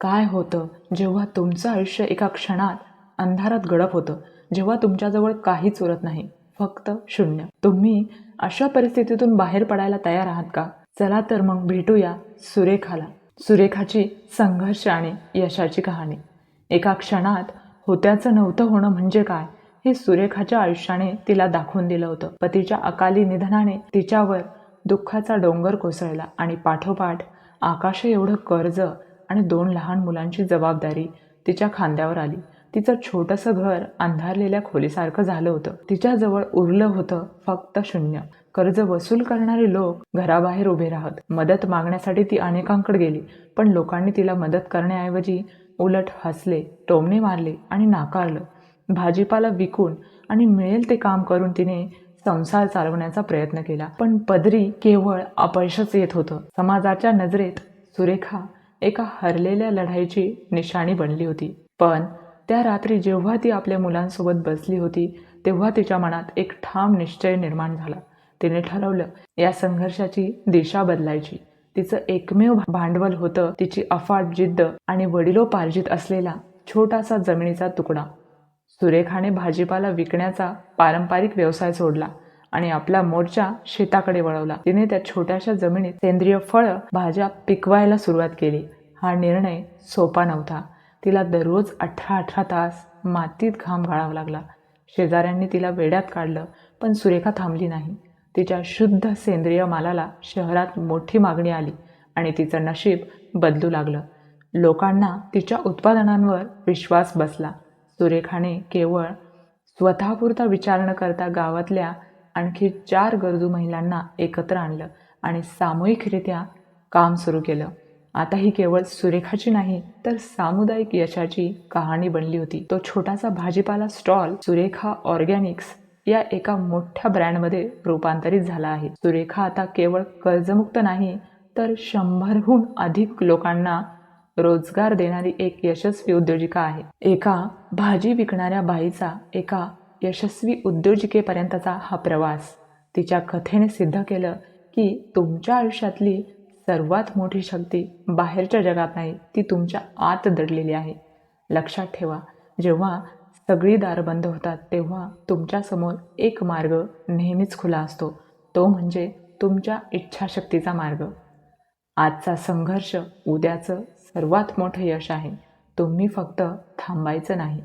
काय होतं? जेव्हा तुमचं आयुष्य एका क्षणात अंधारात गडप होतं जेव्हा तुमच्याजवळ काहीच उरत नाही फक्त शून्य. तुम्ही अशा परिस्थितीतून बाहेर पडायला तयार आहात का? चला तर मग भेटूया सुरेखाला. सुरेखाची संघर्ष आणि यशाची कहाणी. एका क्षणात होत्याचं नव्हतं होणं म्हणजे काय? हे सुरेखाच्या आयुष्याने तिला दाखवून दिलं होतं. पतीच्या अकाली निधनाने तिच्यावर दुःखाचा डोंगर कोसळला आणि पाठोपाठ आकाश एवढं कर्ज आणि दोन लहान मुलांची जबाबदारी तिच्या खांद्यावर आली. तिचं छोटंसं घर अंधारलेल्या खोलीसारखं झालं होतं. तिच्याजवळ उरलं होतं फक्त शून्य. कर्ज वसूल करणारे लोक घराबाहेर उभे राहत. मदत मागण्यासाठी ती अनेकांकडे गेली पण लोकांनी तिला मदत करण्याऐवजी उलट हसले टोमणे मारले आणि नाकारलं. भाजीपाला विकून आणि मिळेल ते काम करून तिने संसार चालवण्याचा प्रयत्न केला पण पदरी केवळ अपयशच येत होतं. समाजाच्या नजरेत सुरेखा एका हरलेल्या लढाईची निशाणी बनली होती. पण त्या रात्री जेव्हा ती आपल्या मुलांसोबत बसली होती तेव्हा तिच्या मनात एक ठाम निश्चय निर्माण झाला. तिने ठरवलं या संघर्षाची दिशा बदलायची. तिचं एकमेव भांडवल होतं तिची अफाट जिद्द आणि वडिलोपार्जित असलेला छोटासा जमिनीचा तुकडा. सुरेखाने भाजीपाला विकण्याचा पारंपरिक व्यवसाय सोडला. आणि आपला मोर्चा शेताकडे वळवला. तिने त्या छोट्याशा जमिनीत सेंद्रिय फळं भाज्या पिकवायला सुरुवात केली. हा निर्णय सोपा नव्हता. तिला दररोज अठरा अठरा तास मातीत घाम गाळावा लागला. शेजाऱ्यांनी तिला वेड्यात काढलं पण सुरेखा थांबली नाही. तिच्या शुद्ध सेंद्रिय मालाला शहरात मोठी मागणी आली आणि तिचं नशीब बदलू लागलं. लोकांना तिच्या उत्पादनांवर विश्वास बसला. सुरेखाने केवळ स्वतःपुरता विचार न करता गावातल्या आणखी चार गरजू महिलांना एकत्र आणलं आणि सामूहिकरित्या काम सुरू केलं. आता ही केवळ सुरेखाची नाही तर सामुदायिक यशाची कहाणी बनली होती. तो छोटासा भाजीपाला स्टॉल सुरेखा ऑर्गॅनिक्स या एका मोठ्या ब्रँडमध्ये रूपांतरित झाला आहे. सुरेखा आता केवळ कर्जमुक्त नाही तर शंभरहून अधिक लोकांना रोजगार देणारी एक यशस्वी उद्योजिका आहे. एका भाजी विकणाऱ्या बाईचा एका यशस्वी उद्योजिकेपर्यंतचा हा प्रवास. तिच्या कथेने सिद्ध केलं की तुमच्या आयुष्यातली सर्वात मोठी शक्ती बाहेरच्या जगात नाही ती तुमच्या आत दडलेली आहे. लक्षात ठेवा जेव्हा सगळी दारं बंद होतात तेव्हा तुमच्यासमोर एक मार्ग नेहमीच खुला असतो. तो म्हणजे तुमच्या इच्छाशक्तीचा मार्ग. आजचा संघर्ष उद्याचं सर्वात मोठं यश आहे. तुम्ही फक्त थांबायचं नाही.